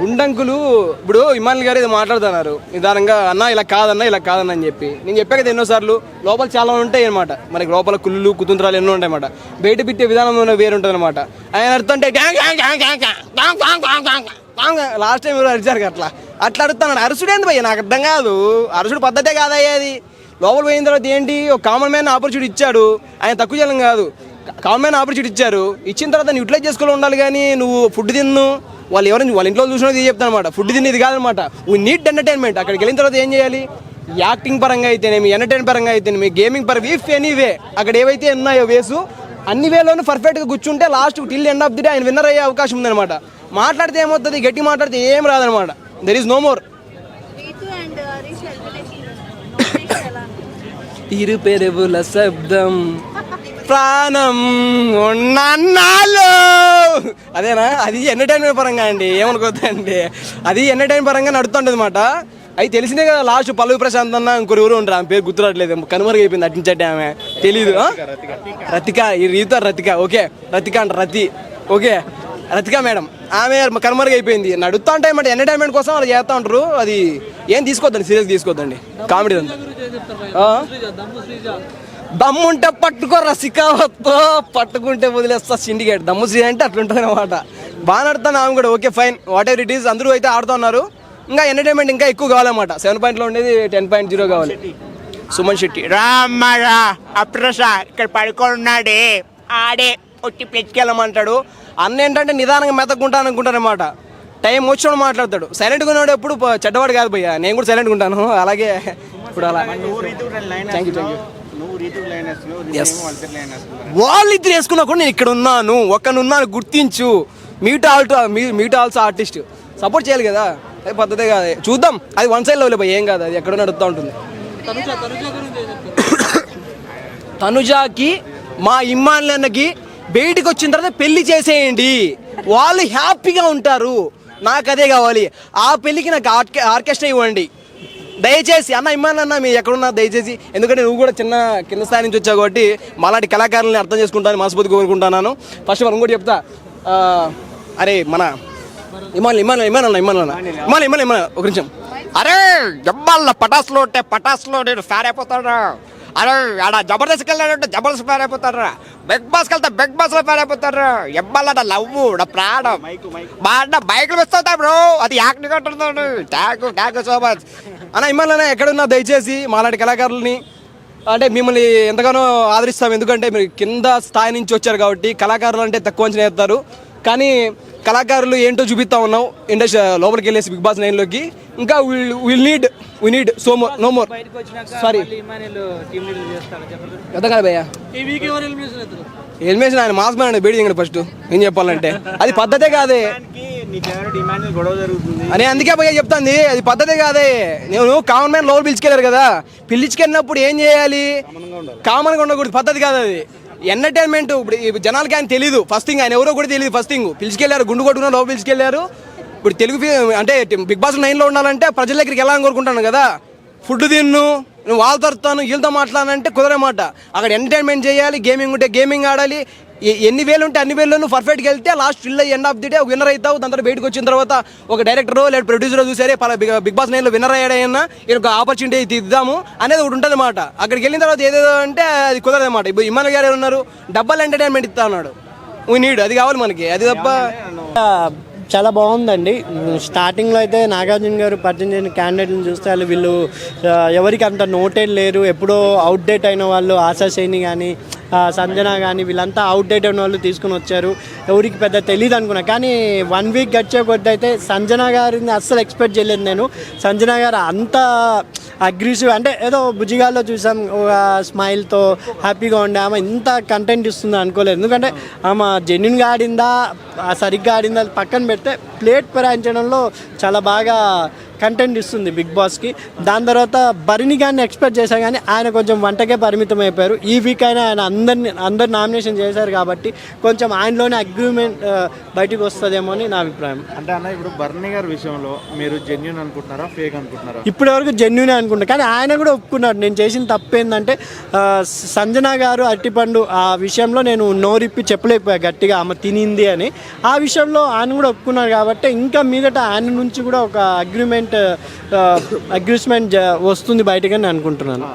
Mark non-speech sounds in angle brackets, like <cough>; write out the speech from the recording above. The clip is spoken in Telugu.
గుండంకులు ఇప్పుడు ఇమానుల్ గారు ఇది మాట్లాడుతున్నారు నిదానంగా అన్న ఇలా కాదన్న ఇలా కాదన్న అని చెప్పి నేను చెప్పా కదా ఎన్నోసార్లు లోపల చాలా ఉంటాయి అనమాట మనకి లోపల కుళ్ళు కుతుంత్రాలు ఎన్నో ఉంటాయి అన్నమాట బయట పెట్టే విధానం వేరు ఉంటుంది అనమాట ఆయన అర్థంటే లాస్ట్ టైం ఎవరు అరిచారు అట్లా అట్లా అడుగుతున్నాడు అరుసుడు ఏంది భయ్య నాకు అర్థం కాదు అరుసుడు పద్ధతే కాదయ్యా అది లోపల పోయిన తర్వాత ఏంటి ఒక కామన్ మ్యాన్ ఆపర్చునిటీ ఇచ్చాడు ఆయన తక్కువ చేయడం కాదు కామన్ ఆపర్చునిటీ ఇచ్చారు. ఇచ్చిన తర్వాత నువ్వు యూటిలైజ్ చేసుకుని ఉండాలి కానీ నువ్వు ఫుడ్ తిన్ను. వాళ్ళు ఎవరైనా వాళ్ళ ఇంట్లో చూసినా ఇది చెప్తాను అనమాట ఫుడ్ తిని ఇది కాదనమాట వీ నీడ్ ఎంటర్టైన్మెంట్ అక్కడికి వెళ్ళిన తర్వాత ఏం చేయాలి? యాక్టింగ్ పరంగా అయితేనేమి ఎంటర్టైన్ పరంగా అయితేనేమి గేమింగ్ పరంగా ఇఫ్ ఎనీవే అక్కడ ఏవైతే ఉన్నాయో వేసు అన్ని వేలోనూ పర్ఫెక్ట్గా కూర్చుంటే last till end of the day ఆయన విన్నర్ అయ్యే అవకాశం ఉందన్నమాట. మాట్లాడితే ఏమవుతుంది? గట్టి మాట్లాడితే ఏం రాదనమాట దెర్ ఈస్ నో మోర్ ఇరు పెరువుల శబ్దం. ప్రాణం ఉన్నాళ్ళు అదేనా? అది ఎంటర్టైన్మెంట్ పరంగా అండి ఏమనుకోద్దండి. అది ఎంటర్టైన్ పరంగా నడుతుంటది అనమాట అవి తెలిసినే కదా లాస్ట్ పల్లవి ప్రశాంత్ అన్న ఇంకొరు ఎవరు ఉంటారు ఆమె పేరు గుర్తురాట్లేదు కనుమరుగు అయిపోయింది అట్టించట్టే ఆమె. తెలీదు రతిక ఈ రీత రతిక ఓకే. రతిక అంట రతి ఓకే. రతిక మేడం ఆమె కనుమరుగు అయిపోయింది. నడుస్తూ ఉంటాయి అన్నమాట ఎంటర్టైన్మెంట్ కోసం వాళ్ళు చేస్తూ ఉంటారు. అది ఏం తీసుకోవద్దండి సీరియస్ తీసుకోవద్దండి కామెడీ అంతా దమ్ముంటే పట్టుకో రసికావత్తో పట్టుకుంటే వదిలేస్తా సిండికేట్. దమ్ము శ్రీ అంటే అట్లుంటుంది అనమాట బాగా నడుతాను ఆమె కూడా okay fine. Whatever it is అందరూ అయితే ఆడుతున్నారు ఇంకా ఎంటర్టైన్మెంట్ ఇంకా ఎక్కువ కావాలన్నమాట. సెవెన్ పాయింట్లో ఉండేది టెన్ పాయింట్ జీరో కావాలి. సుమన్ శెట్టి. రామ్మరా అప్రస ఇక్కడ పడుకొని ఉన్నాడే ఆడే ఒట్టి పెంచుకెళ్ళమంటాడు అన్న ఏంటంటే నిదానంగా మెతకుంటాను అనుకుంటానమాట టైం వచ్చినప్పుడు మాట్లాడతాడు సైలెంట్గా ఉన్నాడు ఎప్పుడు చెడ్డవాడు కాదు భయ్యా. నేను కూడా సైలెంట్గా ఉంటాను. <laughs> అలాగే ఇప్పుడు అలా. నువ్వు రీతు లైన్ Thank వాళ్ళిద్దరు వేసుకున్నా కూడా నేను ఇక్కడ ఉన్నాను. ఒక్కనున్నాను గుర్తించు. Meet alto meet also artist. Support చేయాలి కదా? అది పద్ధతే కాదు. చూద్దాం. అది వన్ సైడ్ లెవెల్ ఏం కాదు. అది ఎక్కడో నడుస్తూ ఉంటుంది. తనుజాకి మా ఇమ్మాన్ అన్నకి బయటికి వచ్చిన తర్వాత పెళ్ళి చేసేయండి. వాళ్ళు హ్యాపీగా ఉంటారు. నాకు అదే కావాలి. ఆ పెళ్ళికి నాకు ఆర్కె ఆర్కెస్ట్రా ఇవ్వండి. దయచేసి అన్న ఇమ్మాన్ అన్న మీ ఎక్కడున్నా దయచేసి ఎందుకంటే నువ్వు కూడా చిన్న కింద స్థాయి నుంచి వచ్చావు కాబట్టి మాలాంటి కళాకారులని అర్థం చేసుకుంటాను మనస్ఫూర్తి కోరుకుంటున్నాను. ఫస్ట్ మనం ఇంకోటి చెప్తా. అరే మన ఇమాన్ ఇమాన్ ఇమాన్ అన్న ఇమాన్ అన్న. ఇమాన్ ఇమాన్ ఇమాన్ ఒక నిమిషం. అరే జబ్బాల పటాసులో ఉంటే పటాసులో నేను ఫేర్ అయిపోతాడు అరే ఆడ జబర్దస్త్ వెళ్ళాడంటే జబర్దస్త్ ఫేర్ అయిపోతాడు బిగ్ బాస్కి వెళ్తే బిగ్ బాస్లో ఫేర్ అయిపోతారు ఎవ్వాల నా లవ్ నా ప్రాణం. మా అన్న బైక్లు వస్తుంటా బ్రో. అది యాక్టింగ్ అంటున్నాడు thank you thank you so much అన్న అన్న ఎక్కడున్నా దయచేసి మాలాంటి కళాకారులని అంటే మిమ్మల్ని ఎంతగానో ఆదరిస్తాం. ఎందుకంటే మీరు కింద స్థాయి నుంచి వచ్చారు కాబట్టి కళాకారులు అంటే తక్కువ అంచనా వేస్తారు. కానీ కళాకారులు ఏంటో చూపిస్తా ఉన్నాం. ఇండస్ట్రీ లోపలికి వెళ్ళేసి బిగ్ బాస్ నైన్లోకి. ఇంకా will need we need so more no more sorry అర్థం కాదు భయ్యా? ఎలిమినేషన్ ఆయన మాస్ మ్యాన్ దిగండి ఫస్ట్. ఏం చెప్పాలంటే. అది పద్ధతే కాదే. అని అందుకే భయ్య చెప్తాంది. అది పద్ధతే కాదే. నేను కామన్ మ్యాన్ లోపల పిలిచుకెళ్ళారు కదా. పిలిచుకెళ్ళినప్పుడు ఏం చేయాలి? కామన్గా ఉండకూడదు. పద్ధతి కాదు అది. ఎంటర్టైన్మెంట్ ఇప్పుడు జనాలకి ఆయన తెలియదు ఫస్ట్ థింగ్ ఆయన ఎవరో కూడా తెలియదు ఫస్ట్ థింగ్ పిలిచుకెళ్ళారు గుండు కొట్టుకున్న లోపల పిలిచుకెళ్ళారు. ఇప్పుడు తెలుగు అంటే బిగ్ బాస్ నైన్లో ఉండాలంటే ప్రజల దగ్గరికి వెళ్ళాలని కోరుకుంటాను కదా. ఫుడ్ తిన్ను. నువ్వు వాళ్ళతో తరుతాను వీళ్ళతో మాట్లాడాలంటే కుదరమాట. అక్కడ ఎంటర్టైన్మెంట్ చేయాలి గేమింగ్ ఉంటే గేమింగ్ ఆడాలి. ఎన్ని వేలు ఉంటే అన్ని వేలు నువ్వు పర్ఫెక్ట్గా వెళ్తే last till end of the day winner అవుతావు. దాని తర్వాత బయటకు వచ్చిన తర్వాత ఒక డైరెక్టర్ లేదా ప్రొడ్యూసర్ చూసారే పలా బిగ్ బిగ్ బాస్ నైన్లో విన్నర్ అయ్యాడైనా ఒక ఆపర్చునిటీ ఇద్దాము అనేది ఒకటి ఉంటుంది అనమాట అక్కడికి వెళ్ళిన తర్వాత ఏదేదో అంటే అది కుదరదన్నమాట. ఇప్పుడు ఇమ్మాన్ గారు ఉన్నారు డబ్బల్ ఎంటర్టైన్మెంట్ ఇస్తా ఉన్నాడు వీ నీడ్ అది కావాలి మనకి అది తప్ప చాలా బాగుందండి. స్టార్టింగ్లో అయితే నాగార్జున గారు పరిచయం చేసిన క్యాండిడేట్లను చూస్తే వాళ్ళు వీళ్ళు ఎవరికి అంత నోటెడ్ లేరు. ఎప్పుడో అవుట్డేట్ అయిన వాళ్ళు ఆశా సైని కానీ సంజన కానీ వీళ్ళంతా అవుట్డేట్ అయిన వాళ్ళు తీసుకుని వచ్చారు. ఎవరికి పెద్ద తెలియదు అనుకున్నా. కానీ వన్ వీక్ గడిచే కొద్ది అయితే సంజన గారిని అస్సలు ఎక్స్పెక్ట్ చేయలేదు నేను. సంజన గారు అంత అగ్రెసివ్ అంటే ఏదో బుజ్జిగాల్లో చూసాం ఒక స్మైల్తో హ్యాపీగా ఉండే ఆమె ఇంత కంటెంట్ ఇస్తుంది అనుకోలేదు. ఎందుకంటే ఆమె జెన్యున్గా ఆడిందా సరిగ్గా ఆడిందా పక్కన పెడితే ప్లేట్ పరాయించడంలో చాలా బాగా కంటెంట్ ఇస్తుంది బిగ్ బాస్కి దాని తర్వాత బరిని కానీ ఎక్స్పెక్ట్ చేశా కానీ ఆయన కొంచెం వంటకే పరిమితం అయిపోయారు. ఈ వీక్ అయినా ఆయన అందరిని అందరు నామినేషన్ చేశారు కాబట్టి కొంచెం ఆయనలోనే అగ్రిమెంట్ బయటికి వస్తుందేమో అని నా అభిప్రాయం. అంటే అన్న ఇప్పుడు బర్నీ గారి విషయంలో మీరు జెన్యున్ అనుకుంటున్నారా ఫేక్ అనుకుంటున్నారా? ఇప్పటి వరకు జెన్యునే అనుకుంటా కానీ ఆయన కూడా ఒప్పుకున్నాడు నేను చేసిన తప్పు ఏంటంటే సంజన గారు అరటిపండు ఆ విషయంలో నేను నోరిప్పి చెప్పలేకపోయా గట్టిగా ఆమె తినింది అని. ఆ విషయంలో ఆయన కూడా ఒప్పుకున్నాడు కాబట్టి ఇంకా మీదట ఆయన నుంచి కూడా ఒక అగ్రిమెంట్ అగ్రిమెంట్ వస్తుంది బయటగా నేను అనుకుంటున్నాను.